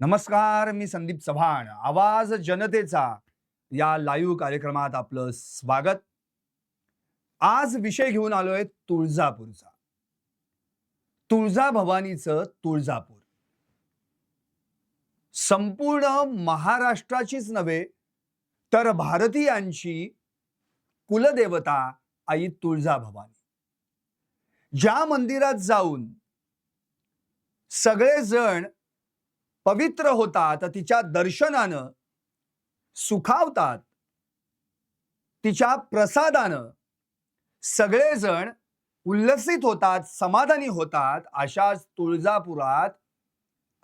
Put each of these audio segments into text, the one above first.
नमस्कार मी संदीप चव्हाण. आवाज जनतेचा या लाईव्ह कार्यक्रमात आपलं स्वागत. आज विषय घेऊन आलोय तुळजापूरचा. तुळजा भवानीचं तुळजापूर. संपूर्ण महाराष्ट्राचीच नव्हे तर भारतीयांची कुलदेवता आई तुळजा भवानी. ज्या मंदिरात जाऊन सगळेजण पवित्र होतात तिच्या दर्शनानं सुखावतात. तिच्या प्रसादानं सगळेजण उल्लसित होतात समाधानी होतात अशाच तुळजापुरात.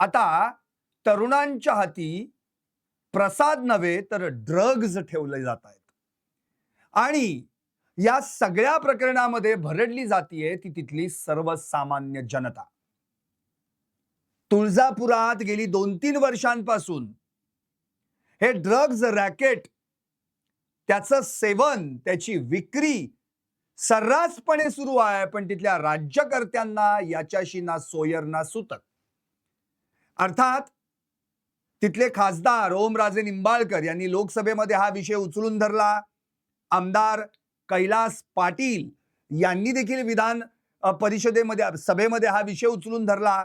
आता तरुणांच्या हाती प्रसाद नव्हे तर ड्रग्ज ठेवले जात आहेत आणि या सगळ्या प्रकरणामध्ये भरडली जातीये ती तिथली सर्वसामान्य जनता. तुळजापुरात गेली दोन तीन वर्षांपासून. हे ड्रग्ज रॅकेट त्याचं सेवन त्याची विक्री सर्रासपणे सुरू आहे पण तिथल्या राज्यकर्त्यांना याच्याशी ना सोयर ना सुतक. अर्थात तिथले खासदार ओमराजे निंबाळकर यांनी लोकसभेमध्ये हा विषय उचलून धरला. आमदार कैलास पाटील यांनी देखील विधान परिषदेमध्ये सभेमध्ये हा विषय उचलून धरला.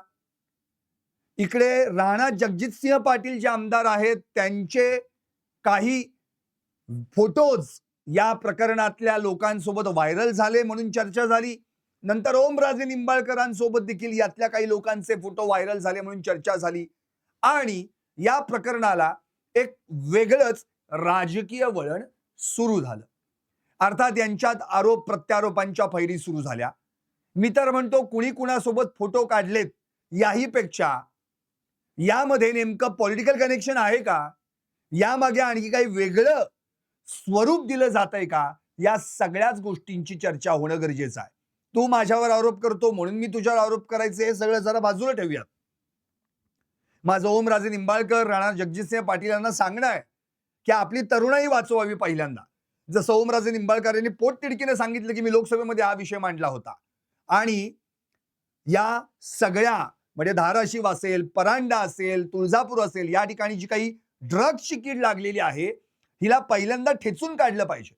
इकडे राणा जगजितसिंह पाटील जे आमदार आहेत त्यांचे काही फोटोज या प्रकरणातल्या लोकांसोबत व्हायरल झाले म्हणून चर्चा झाली. नंतर ओमराजे निंबाळकरांसोबत देखील यातल्या काही लोकांचे फोटो व्हायरल झाले म्हणून चर्चा झाली. आणि या प्रकरणाला एक वेगळंच राजकीय वळण सुरू झालं. अर्थात यांच्यात आरोप प्रत्यारोपांच्या फैरी सुरू झाल्या. मी तर म्हणतो कुणी कुणासोबत फोटो काढलेत याही पेक्षा यामध्ये नेमकं पॉलिटिकल कनेक्शन आहे का? यामागे आणखी काही वेगळं स्वरूप दिलं जात आहे का? या सगळ्याच गोष्टींची चर्चा होणं गरजेचं आहे. तू माझ्यावर आरोप करतो म्हणून मी तुझ्यावर आरोप करायचे हे सगळं जरा बाजूला ठेवूयात. माझं ओमराजे निंबाळकर राणा जगजितसिंह पाटील यांना सांगणं आहे की आपली तरुणाई वाचवावी पहिल्यांदा. जसं ओमराजे निंबाळकर यांनी पोटतिडकीने सांगितलं की मी लोकसभेमध्ये हा विषय मांडला होता. आणि या सगळ्या म्हणजे धाराशिव असेल परांडा असेल तुळजापूर असेल या ठिकाणी जी काही ड्रग्सची कीड लागलेली आहे हिला पहिल्यांदा ठेचून काढलं पाहिजे.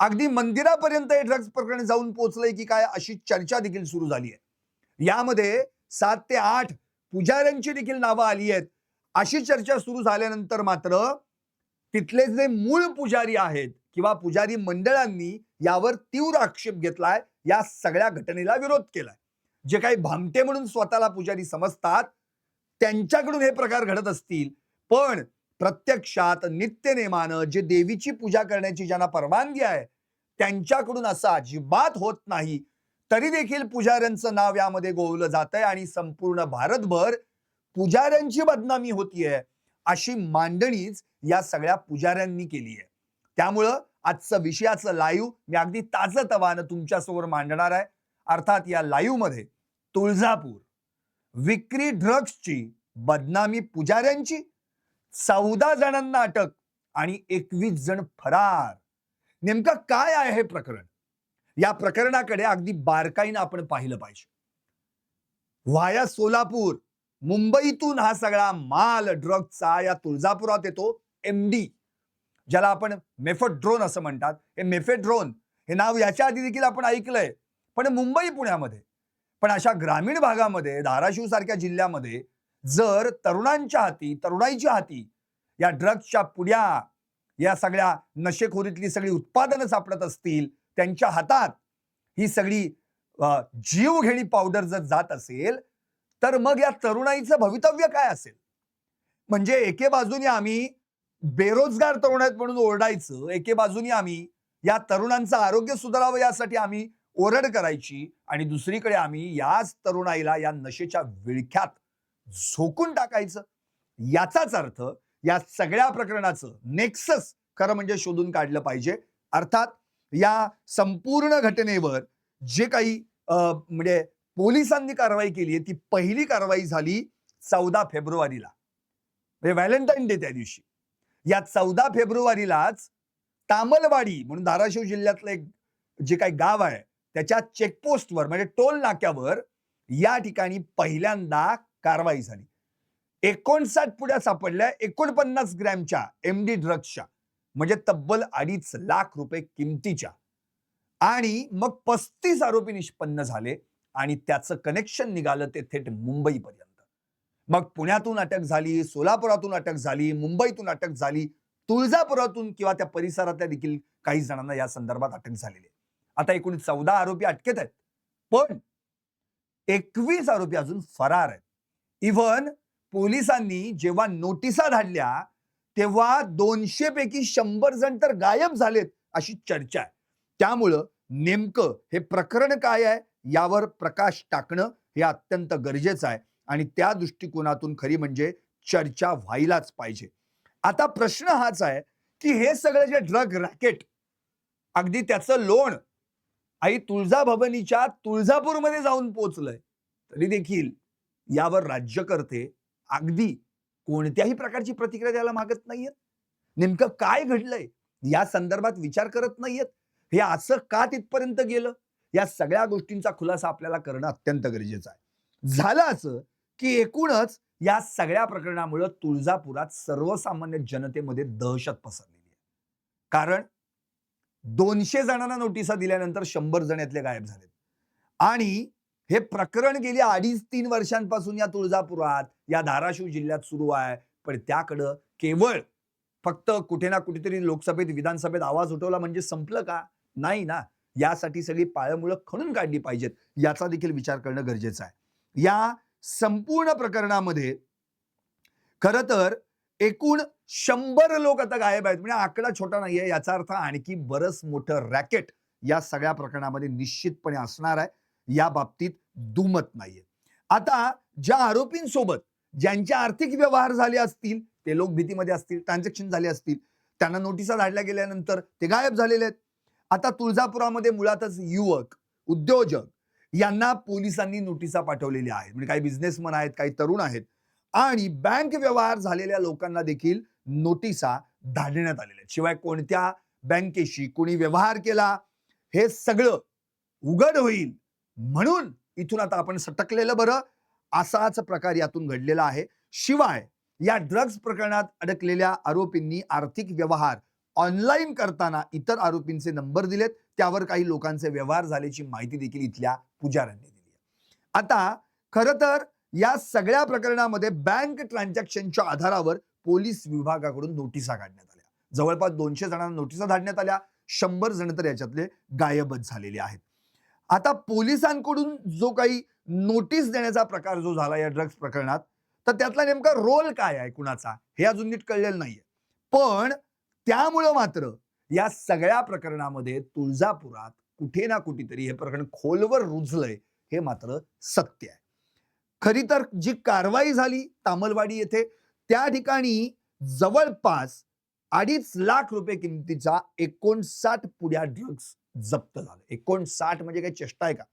अगदी मंदिरापर्यंत हे ड्रग्ज प्रकरण जाऊन पोहोचलंय की काय अशी चर्चा देखील सुरू झाली आहे. यामध्ये सात ते आठ पुजाऱ्यांची देखील नावं आली आहेत. अशी चर्चा सुरू झाल्यानंतर मात्र तिथले जे मूळ पुजारी आहेत किंवा पुजारी मंडळांनी यावर तीव्र आक्षेप घेतलाय या सगळ्या घटनेला विरोध केलाय. जे काही भामटे म्हणून स्वतःला पुजारी समजतात त्यांच्याकडून हे प्रकार घडत असतील. पण प्रत्यक्षात नित्यनेमानं जे देवीची पूजा करण्याची ज्यांना परवानगी आहे त्यांच्याकडून असं अजिबात होत नाही. तरी देखील पुजाऱ्यांचं नाव यामध्ये गोवलं जात आहे आणि संपूर्ण भारतभर पुजाऱ्यांची बदनामी होतीये अशी मांडणीच या सगळ्या पुजाऱ्यांनी केली आहे. त्यामुळं आजचं विषयाचं लाईव्ह मी अगदी ताजं तवानं तुमच्यासमोर मांडणार आहे. अर्थात या लाईव्हमध्ये तुळजापूर. विक्री ड्रग्सची बदनामी पुजाऱ्यांची चौदा जणांना अटक आणि एकवीस जण फरार. नेमकं काय आहे हे प्रकरण? या प्रकरणाकडे अगदी बारकाईनं आपण पाहिलं पाहिजे. व्हाया सोलापूर मुंबईतून हा सगळा माल ड्रग्सचा या तुळजापुरात येतो एमडी ज्याला आपण मेफेड्रोन असं म्हणतात. हे मेफेड्रोन हे नाव याच्या आधी देखील आपण ऐकलंय. पण मुंबई पुण्यामध्ये पण अशा ग्रामीण भागामध्ये धाराशिव सारख्या जिल्ह्यामध्ये जर तरुणांच्या हाती तरुणाईच्या हाती या ड्रग्सच्या पुड्या या सगळ्या नशेखोरीतली सगळी उत्पादनं सापडत असतील त्यांच्या हातात ही सगळी जीवघेणी पावडर जर जात असेल तर मग या तरुणाईचं भवितव्य काय असेल? म्हणजे एके बाजूने आम्ही बेरोजगार तरुण आहेत म्हणून ओरडायचं एके बाजूने आम्ही या तरुणांचं आरोग्य सुधारावं यासाठी आम्ही ओरड करायची आणि दुसरीकडे आम्ही याच तरुणाईला या नशेच्या विळख्यात झोकून टाकायचं. याचाच अर्थ या सगळ्या प्रकरणाचं नेक्सस खरं म्हणजे शोधून काढलं पाहिजे. अर्थात या संपूर्ण घटनेवर जे काही अं, म्हणजे पोलिसांनी कारवाई केली आहे ती पहिली कारवाई झाली चौदा फेब्रुवारीला. म्हणजे व्हॅलेंटाईन डे त्या दिवशी. या चौदा फेब्रुवारीलाच तामलवाडी म्हणून धाराशिव जिल्ह्यातलं एक जे काही गाव आहे त्याच्या चेकपोस्टवर म्हणजे टोल नाक्यावर या ठिकाणी पहिल्यांदा कारवाई झाली. एकोणसाठ पुड्या सापडल्या एकोणपन्नास ग्रॅमच्या एम डी ड्रग्सच्या म्हणजे तब्बल अडीच लाख रुपये किमतीच्या. आणि मग पस्तीस आरोपी निष्पन्न झाले आणि त्याचं कनेक्शन निघालं ते थेट मुंबईपर्यंत. मग पुण्यातून अटक झाली सोलापुरातून अटक झाली मुंबईतून अटक झाली तुळजापुरातून किंवा त्या परिसरातल्या देखील काही जणांना या संदर्भात अटक झालेली आता एकूण चौदा आरोपी अटकेत आहेत. पण एकवीस आरोपी अजून फरार आहेत. इव्हन पोलिसांनी जेव्हा नोटिसा धाडल्या तेव्हा दोनशे पैकी शंभर जण तर गायब झालेत अशी चर्चा आहे. त्यामुळं नेमकं हे प्रकरण काय आहे यावर प्रकाश टाकणं हे अत्यंत गरजेचं आहे. आणि त्या दृष्टिकोनातून खरी म्हणजे चर्चा व्हायलाच पाहिजे. आता प्रश्न हाच आहे की हे सगळं जे ड्रग रॅकेट अगदी त्याचं लोण आई तुळजाभवनीच्या तुळजापूरमध्ये जाऊन पोचलंय. तरी देखील यावर राज्यकर्ते अगदी कोणत्याही प्रकारची प्रतिक्रिया द्यायला मागत नाहीयेत. नेमकं काय घडलंय? या संदर्भात विचार करत नाहीयेत. हे असं का तिथपर्यंत गेलं? या सगळ्या गोष्टींचा खुलासा आपल्याला करणं अत्यंत गरजेचं आहे. झालं असं की एकूणच या सगळ्या प्रकरणामुळं तुळजापुरात सर्वसामान्य जनतेमध्ये दहशत पसरलेली आहे. कारण दोनशे जणांना नोटिसा दिल्यानंतर शंभर जण यातले गायब झालेत. आणि हे प्रकरण गेल्या अडीच तीन वर्षांपासून या तुळजापुरात या धाराशिव जिल्ह्यात सुरू आहे. पण त्याकडं केवळ फक्त कुठे ना कुठेतरी लोकसभेत विधानसभेत आवाज उठवला म्हणजे संपलं का? नाही ना. यासाठी सगळी पाळमुळं खणून काढली पाहिजेत. याचा देखील विचार करणं गरजेचं आहे. या संपूर्ण प्रकरणामध्ये खर तर एकूण शंभर लोक आता गायब आहेत. म्हणजे आकडा छोटा नाहीये. याचा अर्थ आणखी बरंच मोठं रॅकेट या सगळ्या प्रकरणामध्ये निश्चितपणे असणार आहे. या बाबतीत दुमत नाहीये. आता ज्या आरोपींसोबत ज्यांचे आर्थिक व्यवहार झाले असतील ते लोक भीतीमध्ये असतील ट्रान्झॅक्शन झाले असतील त्यांना नोटिसा धाडल्या गेल्यानंतर ते गायब झालेले आहेत. आता तुळजापुरामध्ये मुळातच युवक उद्योजक यांना पोलिसांनी नोटिसा पाठवलेल्या आहेत. म्हणजे काही बिझनेसमन आहेत काही तरुण आहेत. आणि बँक व्यवहार झालेल्या लोकांना देखील नोटिसा धाडण्यात आलेल्या शिवाय कोणत्या बँकेशी कोणी व्यवहार केला हे सगळं उघड होईल म्हणून इथून आता आपण सटकलेलं बरं. असाच प्रकार यातून घडलेला आहे. शिवाय या ड्रग्ज प्रकरणात अडकलेल्या आरोपींनी आर्थिक व्यवहार ऑनलाईन करताना इतर आरोपींचे नंबर दिलेत. त्यावर काही लोकांचे व्यवहार झाल्याची माहिती देखील इथल्या पुजाऱ्यांनी दिली आहे. आता खरं तर या सगळ्या प्रकरणामध्ये बँक ट्रान्झॅक्शनच्या आधारावर पोलीस विभागाकडून नोटिसा काढण्यात आल्या. जवळपास दोनशे जणांना नोटिसा धाडण्यात आल्या. शंभर जण तर याच्यातले गायबच झालेले आहेत. आता पोलिसांकडून जो काही नोटीस देण्याचा प्रकार जो झाला या ड्रग्ज प्रकरणात तर त्यातला नेमका रोल काय आहे कुणाचा हे अजून नीट कळलेलं नाहीये. पण त्यामुळं मात्र या सगळ्या प्रकरणामध्ये तुळजापुरात कुठे ना कुठेतरी हे प्रकरण खोलवर रुजलंय हे मात्र सत्य आहे. खरी तर जी कारवाई झाली तामलवाडी येथे त्या ठिकाणी जवळपास अडीच लाख रुपये किमतीचा एकोणसाठ पुड्या ड्रग्ज जप्त झाला. एकोणसाठ म्हणजे काही चेष्टा आहे का?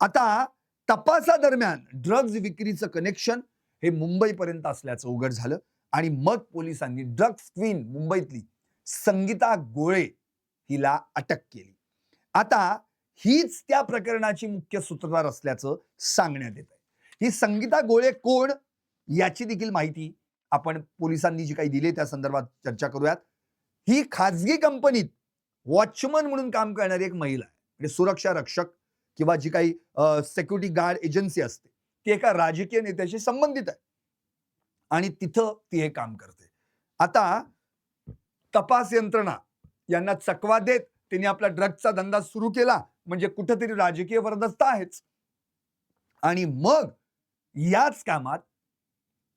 आता तपासादरम्यान ड्रग्ज विक्रीचं कनेक्शन हे मुंबईपर्यंत असल्याचं उघड झालं आणि मग पोलिसांनी ड्रग्ज क्वीन मुंबईतली संगीता गोळे हिला अटक केली. आता हीच त्या प्रकरणाची मुख्य सूत्रधार असल्याचं सांगण्यात येत ही संगीता गोळे कोण याची देखील माहिती आपण पोलिसांनी जी काही दिली त्या संदर्भात चर्चा करूयात. ही खाजगी कंपनीत वॉचमन म्हणून काम करणारी एक महिला आहे. म्हणजे सुरक्षा रक्षक किंवा जी काही सेक्युरिटी गार्ड एजन्सी असते ती एका राजकीय नेत्याशी संबंधित आहे. आणि तिथं ती हे काम करते. आता तपास यंत्रणा यांना चकवा देत त्यांनी आपला ड्रग्जचा धंदा सुरू केला म्हणजे कुठेतरी राजकीय वरदस्ता आहेच. आणि मग याच कामात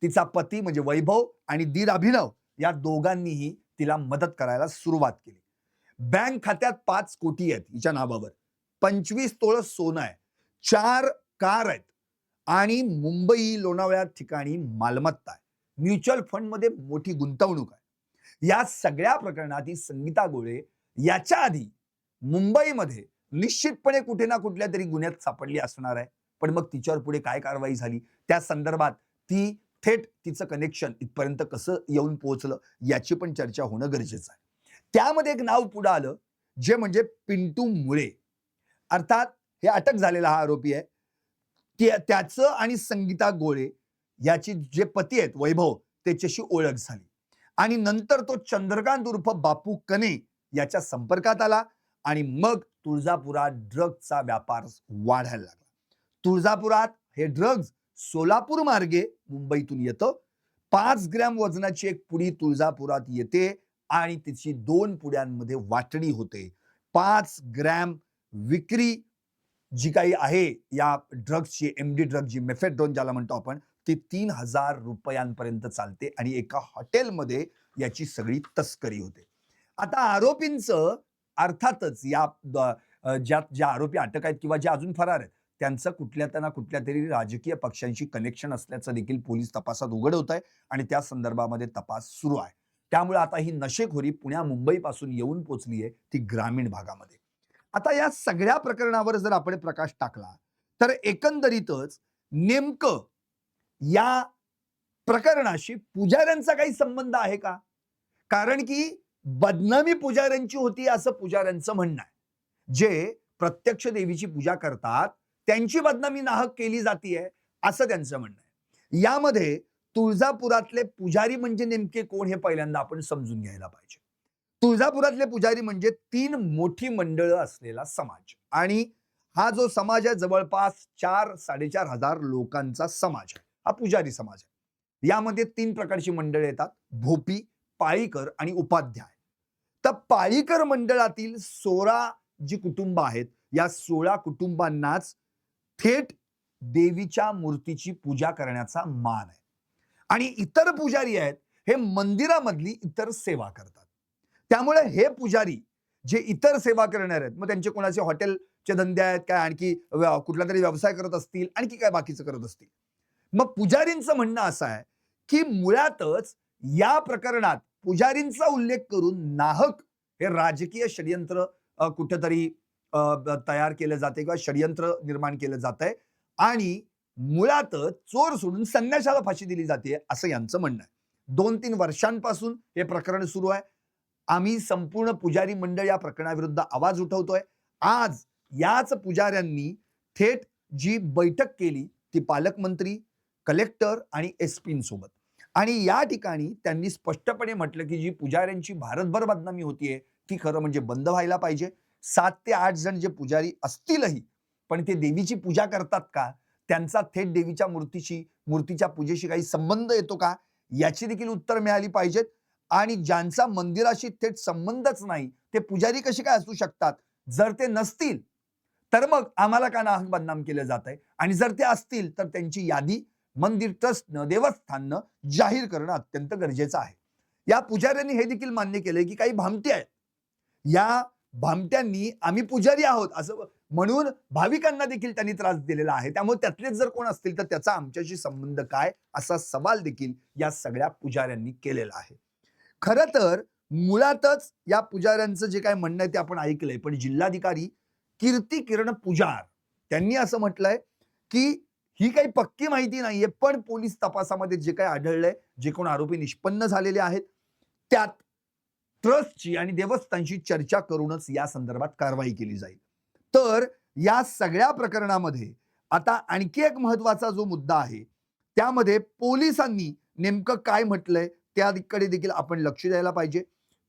तिचा पती म्हणजे वैभव आणि दीर अभिनव या दोघांनीही तिला मदत करायला सुरुवात केली. बँक खात्यात पाच कोटी आहेत हिच्या नावावर. पंचवीस तोळ सोनं आहे. चार कार आहेत. आणि मुंबई लोणावळ्या ठिकाणी मालमत्ता आहे. म्युच्युअल फंडमध्ये मोठी गुंतवणूक आहे. या सगळ्या प्रकरणात ही संगीता गोळे याच्या आधी मुंबईमध्ये निश्चितपणे कुठे ना कुठल्या तरी गुन्ह्यात सापडली असणार आहे. पण मग तिच्यावर पुढे काय कारवाई झाली? त्या संदर्भात ती थेट तिचं कनेक्शन इथपर्यंत कसं येऊन पोहोचलं याची पण चर्चा होणं गरजेचं आहे. त्यामध्ये एक नाव पुढं आलं जे म्हणजे पिंटू मुळे. अर्थात हे अटक झालेला हा आरोपी आहे. त्या- त्याचं आणि संगीता गोळे याची जे पती आहेत वैभव त्याच्याशी ओळख झाली. आणि नंतर तो चंद्रकांत उर्फ बापू कने याच्या संपर्कात आला आणि मग तुळजापुरात ड्रगचा व्यापार वाढायला लागला. तुळजापुरात हे ड्रग्ज सोलापूर मार्गे मुंबईतून येतं. पाच ग्रॅम वजनाची एक पुडी तुळजापुरात येते आणि तिची दोन पुड्यांमध्ये वाटणी होते. पाच ग्रॅम विक्री जी काही आहे या ड्रग्सची एम डी ड्रग जी मेफेड्रोन ज्याला म्हणतो आपण ती तीन हजार रुपयांपर्यंत चालते आणि एका हॉटेलमध्ये याची सगळी तस्करी होते. आता आरोपींचं अर्थातच या ज्या ज्या आरोपी अटक आहेत किंवा जे अजून फरार आहेत त्यांचं कुठल्या त्यांना कुठल्या तरी राजकीय पक्षांशी कनेक्शन असल्याचं देखील पोलीस तपासात उघड होत आहे आणि त्या संदर्भामध्ये तपास सुरू आहे. त्यामुळे आता ही नशेखोरी पुण्या मुंबईपासून येऊन पोचली आहे ती ग्रामीण भागामध्ये. आता या सगळ्या प्रकरणावर जर आपण प्रकाश टाकला तर एकंदरीतच नेमकं या प्रकरणाशी पुजाऱ्यांचा काही संबंध आहे का? कारण की बदनामी पुजाऱ्यांची होती असं पुजाऱ्यांचं म्हणणं आहे. जे प्रत्यक्ष देवीची पूजा करतात त्यांची बदनामी नाहक केली जातीये असं त्यांचं म्हणणं आहे. यामध्ये तुळजापुरातले पुजारी म्हणजे नेमके कोण हे पहिल्यांदा आपण समजून घ्यायला पाहिजे. तुळजापुरातले पुजारी म्हणजे तीन मोठी मंडळं असलेला समाज आणि हा जो समाज आहे जवळपास चार साडेचार हजार लोकांचा समाज आहे. हा पुजारी समाज आहे. यामध्ये तीन प्रकारची मंडळे येतात भोपी पाळीकर आणि उपाध्याय. तर पाळीकर मंडळातील सोळा जी कुटुंब आहेत या सोळा कुटुंबांनाच थेट देवीच्या मूर्तीची पूजा करण्याचा मान आहे. आणि इतर पुजारी आहेत हे मंदिरामधली इतर सेवा करतात. त्यामुळे हे पुजारी जे इतर सेवा करणार आहेत मग त्यांचे कोणाचे हॉटेलचे धंदे आहेत काय आणखी कुठला तरी व्यवसाय करत असतील आणखी काय बाकीचं करत असतील. मग पुजारींचं म्हणणं असं आहे की मुळातच या प्रकरणात पुजारींचा उल्लेख करून नाहक हे राजकीय षडयंत्र कुठेतरी तयार केलं जाते किंवा षडयंत्र निर्माण केलं जात आहे आणि मुळातच चोर सोडून संन्याशाला फाशी दिली जाते असं यांचं म्हणणं आहे. दोन तीन वर्षांपासून हे प्रकरण सुरू आहे. आम्ही संपूर्ण पुजारी मंडळ या प्रकरणाविरुद्ध आवाज उठवतोय. आज याच पुजाऱ्यांनी थेट जी बैठक केली ती पालकमंत्री कलेक्टर आणि एस सोबत. आणि या ठिकाणी त्यांनी स्पष्टपणे म्हटलं की जी पुजाऱ्यांची भारतभर बदनामी होतीये ती खरं म्हणजे बंद व्हायला पाहिजे. सात ते आठ जण जे पुजारी असतीलही पण ते देवीची पूजा करतात का? त्यांचा थेट देवीच्या मूर्तीशी मूर्तीच्या पूजेशी काही संबंध येतो का? याची देखील उत्तर मिळाली पाहिजेत. आणि ज्यांचा मंदिराशी थेट संबंधच नाही ते पुजारी कसे काय असू शकतात? जर ते नसतील तर मग आम्हाला का नाहक बदनाम केलं जात आहे आणि जर ते असतील तर त्यांची यादी मंदिर ट्रस्टनं देवस्थाननं जाहीर करणं अत्यंत गरजेचं आहे. या पुजाऱ्यांनी हे देखील मान्य केलंय की काही भामटे आहेत. या भामट्यांनी आम्ही पुजारी आहोत असं म्हणून भाविकांना देखील त्यांनी त्रास दिलेला आहे. त्यामुळे त्यातलेच जर कोण असतील तर त्याचा आमच्याशी संबंध काय असा सवाल देखील या सगळ्या पुजाऱ्यांनी केलेला आहे. खर तर मुळातच या पुजाऱ्यांचं जे काय म्हणणं आहे ते आपण ऐकलंय पण जिल्हाधिकारी कीर्ती किरण पुजार त्यांनी असं म्हटलंय की ही काही पक्की माहिती नाहीये पण पोलीस तपासामध्ये जे काही आढळलंय जे कोण आरोपी निष्पन्न झालेले आहेत त्यात ट्रस्टची आणि देवस्थानशी चर्चा करूनच या संदर्भात कारवाई केली जाईल. तर या सगळ्या प्रकरणामध्ये आता आणखी एक महत्त्वाचा जो मुद्दा आहे त्यामध्ये पोलिसांनी नेमकं काय म्हटलंय त्याकडे देखील आपण लक्ष द्यायला पाहिजे.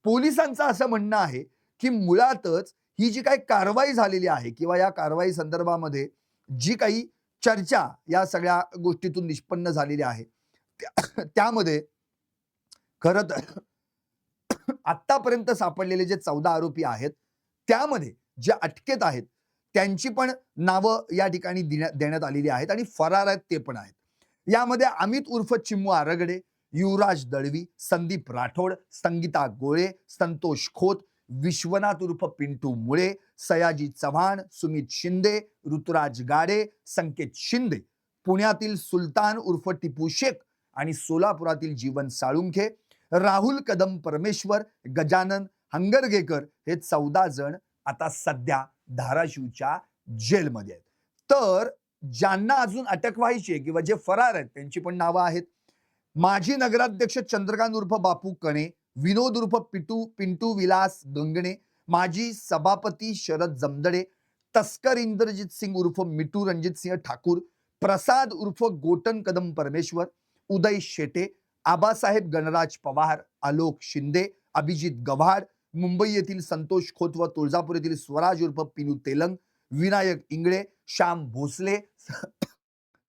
पोलिसांचं असं म्हणणं आहे की मुळातच ही जी काही कारवाई झालेली आहे किंवा या कारवाई संदर्भामध्ये जी काही चर्चा या सगळ्या गोष्टीतून निष्पन्न झालेली आहे त्यामध्ये खरं तर आतापर्यंत सापडलेले जे चौदा आरोपी आहेत त्यामध्ये जे अटकेत आहेत त्यांची पण नावं या ठिकाणी देण्या- देण्यात आलेली आहेत आणि फरार आहेत ते पण आहेत. यामध्ये अमित उर्फ चिम्मू आरगडे युवराज दळवी संदीप राठोड संगीता गोळे संतोष खोत विश्वनाथ उर्फ पिंटू मुळे सयाजी चव्हाण सुमित शिंदे ऋतुराज गाडे संकेत शिंदे पुण्यातील सुलतान उर्फ टिपू शेख आणि सोलापुरातील जीवन साळुंखे राहुल कदम परमेश्वर गजानन हंगरगेकर हे चौदा जण आता सध्या धाराशिवच्या जेलमध्ये आहेत. तर ज्यांना अजून अटक व्हायची आहे किंवा जे फरार आहेत त्यांची पण नावं आहेत. माजी नगराध्यक्ष चंद्रकांत उर्फ बापू कणे विनोद उर्फ पिटू पिंटू विलास गंगणे माजी सभापती शरद जमदडे तस्कर इंद्रजित सिंग उर्फ मिटू रणजित सिंह ठाकूर प्रसाद उर्फ गोटन कदम परमेश्वर उदय शेटे आबासाहेब गणराज पवार आलोक शिंदे अभिजित गव्हाड मुंबई येथील संतोष खोत व तुळजापूर येथील स्वराज उर्फ पिनू तेलंग विनायक इंगळे श्याम भोसले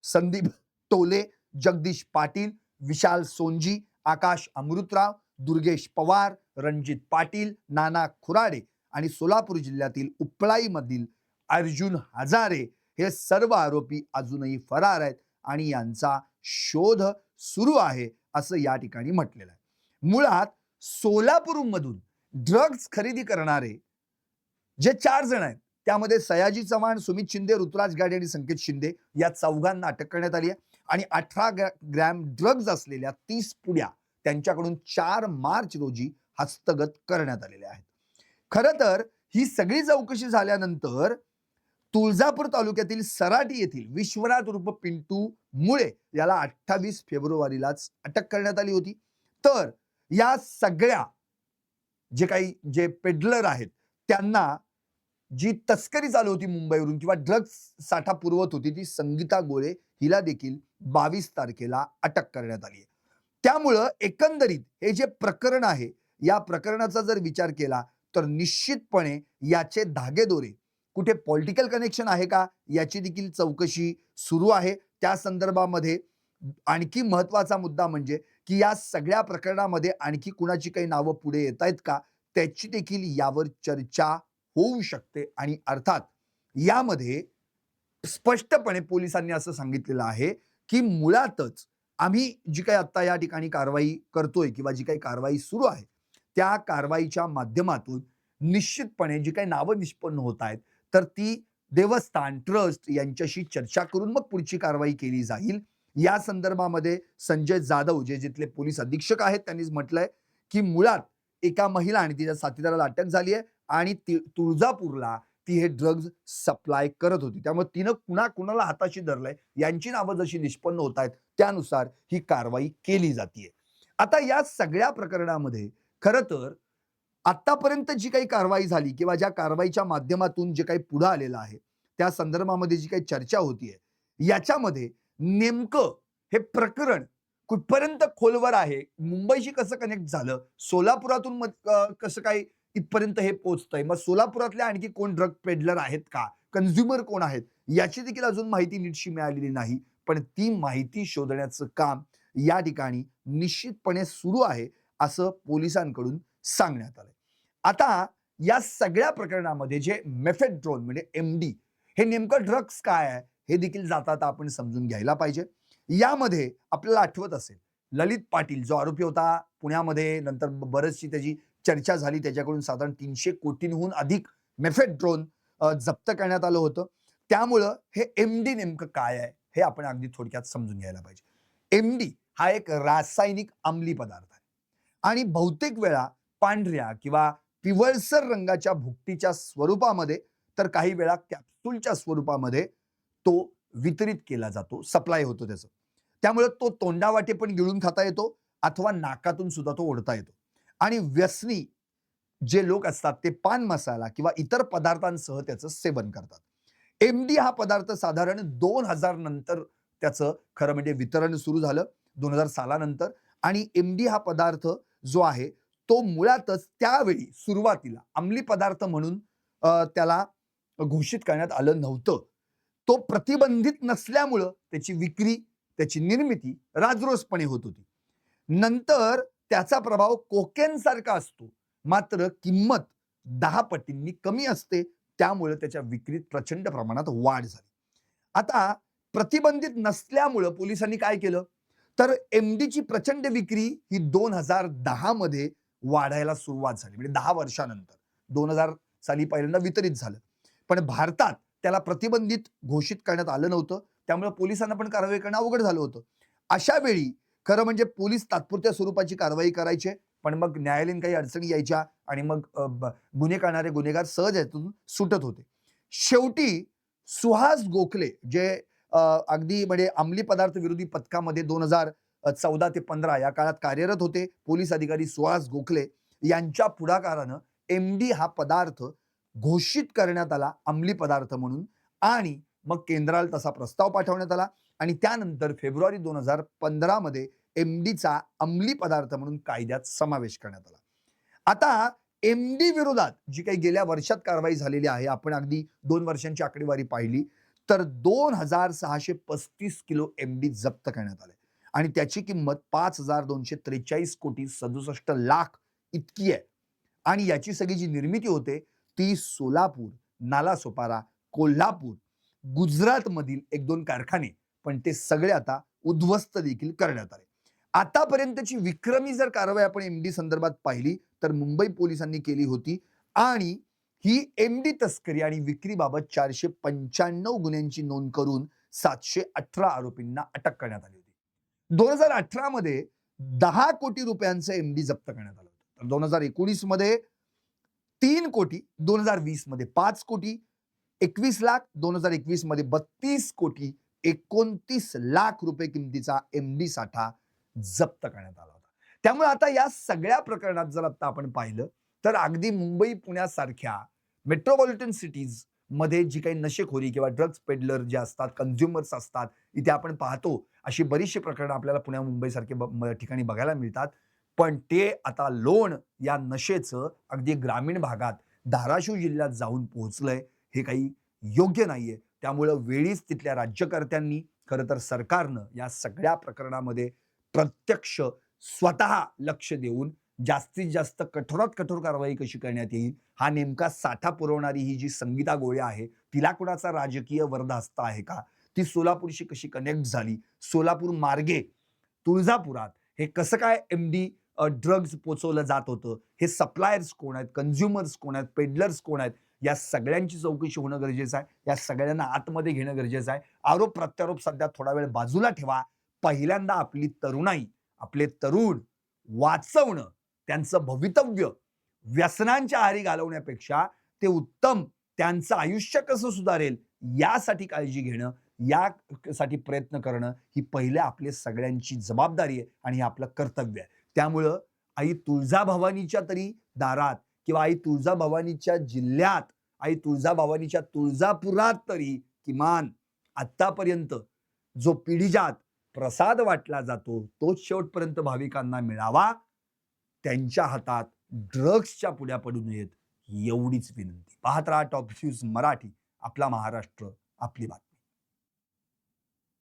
संदीप टोले जगदीश पाटील विशाल सोनजी आकाश अमृतराव दुर्गेश पवार रणजित पाटील नाना खुराडे आणि सोलापूर जिल्ह्यातील उपळाईमधील अर्जुन हजारे हे सर्व आरोपी अजूनही फरार आहेत आणि यांचा शोध सुरू आहे. असं या ठिकाणी म्हटलेलं आहे. मुळात सोलापूरमधून ड्रग्ज खरेदी करणारे जे चार जण आहेत त्यामध्ये सयाजी चव्हाण सुमित शिंदे ऋतुराज गाडे आणि संकेत शिंदे या चौघांना अटक करण्यात आली आहे. आणि अठरा ग्रॅम ड्रग्ज असलेल्या तीस पुड्या त्यांच्याकडून चार मार्च रोजी हस्तगत करण्यात आलेल्या आहेत. खरं तर ही सगळी चौकशी झाल्यानंतर तुळजापूर तालुक्यातील सराटी येथील विश्वनाथ रूप पिंटू मुळे याला अठ्ठावीस फेब्रुवारीलाच अटक करण्यात आली होती. तर या सगळ्या जे काही जे पेडलर आहेत त्यांना जी तस्करी चालू होती मुंबईवरून किंवा ड्रग्ज साठा पुरवत होती ती संगीता गोळे हिला देखील बावीस तारखेला अटक करण्यात आली आहे. त्यामुळं एकंदरीत हे जे प्रकरण आहे या प्रकरणाचा जर विचार केला तर निश्चितपणे याचे धागेदोरे कुठे पॉलिटिकल कनेक्शन आहे का? याची देखील चौकशी सुरू आहे. त्या संदर्भामध्ये आणखी महत्त्वाचा मुद्दा म्हणजे की या सगळ्या प्रकरणामध्ये आणखी कुणाची काही नावं पुढे येत आहेत का? त्याची देखील यावर चर्चा होऊ शकते. आणि अर्थात यामध्ये स्पष्टपणे पोलिसांनी असं सांगितलेलं आहे की मुळातच आम्ही जी काही आत्ता या ठिकाणी कारवाई करतोय किंवा जी काही कारवाई सुरू आहे त्या कारवाईच्या माध्यमातून निश्चितपणे जी काही नावं निष्पन्न होत आहेत तर ती देवस्थान ट्रस्ट यांच्याशी चर्चा करून मग पुढची कारवाई केली जाईल. या संदर्भामध्ये संजय जाधव जे जिथले पोलीस अधीक्षक आहेत त्यांनीच म्हटलंय की मुळात एका महिला आणि तिच्या साथीदाराला अटक झाली आहे आणि तुळजापूरला ती हे ड्रग्ज सप्लाय करत होती. त्यामुळे तिनं कुणा कुणाला हाताशी धरलंय यांची नावं जशी निष्पन्न होत आहेत त्यानुसार ही कारवाई केली जाते आता या सगळ्या प्रकरणामध्ये खरं तर आतापर्यंत जी काही कारवाई झाली किंवा ज्या कारवाईच्या माध्यमातून जे काही पुढे आलेलं आहे त्या संदर्भामध्ये जी काही चर्चा होतीये याच्यामध्ये नेमकं हे प्रकरण कुठपर्यंत खोलवर आहे मुंबईशी कसं कनेक्ट झालं सोलापुरातून कसं काय इथपर्यंत हे पोहोचतंय मग सोलापुरातले आणखी कोण ड्रग पेडलर आहेत का कन्झ्युमर कोण आहेत याची देखील अजून माहिती नीटशी मिळालेली नाही पण ती माहिती शोधण्याचं काम या ठिकाणी निश्चितपणे सुरू आहे असं पोलिसांकडून सांगण्यात आलंय. आता या सगळ्या प्रकरणामध्ये जे मेफेड्रोन म्हणजे एम डी हे नेमकं ड्रग्स काय आहे हे देखील जाता आपण समजून घ्यायला पाहिजे. यामध्ये आपल्याला आठवत असेल ललित पाटील जो आरोपी होता पुण्यामध्ये नंतर बरेचशी त्याची चर्चा झाली त्याच्याकडून साधारण तीनशे कोटींहून अधिक मेफेड्रोन ड्रोन जप्त करण्यात आलं होतं. त्यामुळं हे एम डी नेमकं काय आहे हे आपण अगदी थोडक्यात समजून घ्यायला पाहिजे. एम डी हा एक रासायनिक अंमली पदार्थ आहे. आणि बहुतेक वेळा पांढऱ्या किंवा पिवळसर रंगाच्या भुकटीच्या स्वरूपामध्ये तर काही वेळा कॅप्सूलच्या स्वरूपामध्ये तो वितरित केला जातो सप्लाय होतो त्याचं. त्यामुळे तो तोंडावाटे पण गिळून खाता येतो अथवा नाकातून सुद्धा तो ओढता येतो. आणि व्यसनी जे लोक असतात ते पान मसाला किंवा इतर पदार्थांसह त्याचं सेवन करतात. एम डी हा पदार्थ साधारण दोन हजार नंतर त्याचं खरं म्हणजे वितरण सुरू झालं दोन हजार सालानंतर. आणि एम डी हा पदार्थ जो आहे तो मुळातच त्यावेळी सुरुवातीला अंमली पदार्थ म्हणून त्याला घोषित करण्यात आलं नव्हतं. तो प्रतिबंधित नसल्यामुळं त्याची विक्री त्याची निर्मिती राजरोसपणे होत होती. नंतर त्याचा प्रभाव कोकेन सारखा असतो. मात्र किंमत दहा पटींनी कमी असते. त्यामुळे त्याच्या विक्रीत प्रचंड प्रमाणात वाढ झाली. आता प्रतिबंधित नसल्यामुळं पोलिसांनी काय केलं? तर एमडीची प्रचंड विक्री ही दोन हजार दहा मध्ये वाढायला सुरुवात झाली म्हणजे दहा वर्षानंतर. दोन हजार साली पहिल्यांदा वितरित झालं. पण भारतात त्याला प्रतिबंधित घोषित करण्यात आलं नव्हतं. त्यामुळे पोलिसांना पण कारवाई करणं अवघड झालं होतं. अशा वेळी खरं म्हणजे पोलीस तात्पुरत्या स्वरूपाची कारवाई करायचे पण मग न्यायालयीन काही अडचणी यायच्या आणि मग गुन्हे करणारे गुन्हेगार सहज यातून सुटत होते. शेवटी सुहास गोखले जे अगदी म्हणजे अंमली पदार्थ विरोधी पथकामध्ये दोन हजार चौदा ते पंधरा या काळात कार्यरत होते. पोलीस अधिकारी सुहास गोखले यांच्या पुढाकारानं एम डी हा पदार्थ घोषित करण्यात आला अंमली पदार्थ म्हणून. आणि मग केंद्राला तसा प्रस्ताव पाठवण्यात आला. आणि त्यानंतर फेब्रुवारी दोन हजार पंधरा मध्ये एमडीचा अंमली पदार्थ म्हणून कायद्यात समावेश करण्यात आला. आता एमडी विरोधात जी काही गेल्या वर्षात कारवाई झालेली आहे आपण अगदी दोन वर्षांची आकडेवारी पाहिली तर दोन हजार सहाशे पस्तीस किलो एमडी जप्त करण्यात आले आणि त्याची किंमत पाच हजार दोनशे त्रेचाळीस कोटी सदुसष्ट लाख इतकी आहे. आणि याची सगळी जी निर्मिती होते ती सोलापूर नालासोपारा कोल्हापूर गुजरातमधील एक दोन कारखाने पण ते सगळे आता उद्ध्वस्त देखील करण्यात आले. आतापर्यंतची विक्रमी जर कारवाई आपण एमडी संदर्भात पाहिली तर मुंबई पोलिसांनी केली होती आणि ही एमडी तस्करी आणि विक्रीबाबत चारशे पंच्याण्णव गुन्ह्यांची नोंद करून सातशे अठरा आरोपींना अटक करण्यात आली होती. दोन हजार अठरा मध्ये दहा कोटी रुपयांचं एमडी जप्त करण्यात आलं होतं. तर दोन हजार एकोणीसमध्ये तीन कोटी दोन हजार वीसमध्ये पाच कोटी एकवीस लाख दोन हजार एकवीसमध्ये बत्तीस कोटी एकोणतीस लाख रुपये किमतीचा एमडी साठा जप्त करण्यात आला होता. त्यामुळे आता या सगळ्या प्रकरणात जर आता आपण पाहिलं तर अगदी मुंबई पुण्यासारख्या मेट्रोपॉलिटन सिटीजमध्ये जी काही नशेखोरी किंवा ड्रग्ज पेडलर जे असतात कन्झ्युमर्स असतात इथे आपण पाहतो अशी बरीचशी प्रकरणं आपल्याला पुण्या मुंबईसारखे ठिकाणी बघायला मिळतात. पण ते आता लोण या नशेचं अगदी ग्रामीण भागात धाराशिव जिल्ह्यात जाऊन पोहोचलंय हे काही योग्य नाहीये. त्यामुळं वेळीच तिथल्या राज्यकर्त्यांनी खरं तर सरकारनं या सगळ्या प्रकरणामध्ये प्रत्यक्ष स्वतः लक्ष देऊन जास्तीत जास्त कठोरात कठोर कारवाई कशी करण्यात येईल हा नेमका साठा पुरवणारी ही जी संगीता गोळे आहे तिला कुणाचा राजकीय वरदहस्त आहे का? ती सोलापूरशी कशी कनेक्ट झाली? सोलापूर मार्गे तुळजापुरात हे कसं काय एम डी ड्रग्ज पोचवलं जात होतं? हे सप्लायर्स कोण आहेत? कन्झ्युमर्स कोण आहेत? पेडलर्स कोण आहेत? या सगळ्यांची चौकशी होणं गरजेचं आहे. या सगळ्यांना आतमध्ये घेणं गरजेचं आहे. आरोप प्रत्यारोप सध्या थोडा वेळ बाजूला ठेवा. पहिल्यांदा आपली तरुणाई आपले तरुण वाचवणं त्यांचं भवितव्य व्यसनांच्या आहारी घालवण्यापेक्षा ते उत्तम त्यांचं आयुष्य कसं सुधारेल यासाठी काळजी घेणं यासाठी प्रयत्न करणं ही पहिल्या आपले सगळ्यांची जबाबदारी आहे आणि हे आपलं कर्तव्य आहे. त्यामुळं आई तुळजाभवानीच्या तरी दारात किंवा आई तुळजाभवानीच्या जिल्ह्यात आई तुळजाभवानीच्या तुळजापुरात तरी किमान आतापर्यंत जो पिढीजात प्रसाद वाटला जातो तोच शेवटपर्यंत भाविकांना मिळावा त्यांच्या हातात ड्रग्सच्या पुढ्या पडू नयेत एवढीच विनंती. पाहत राहा टॉप न्यूज मराठी आपला महाराष्ट्र आपली बात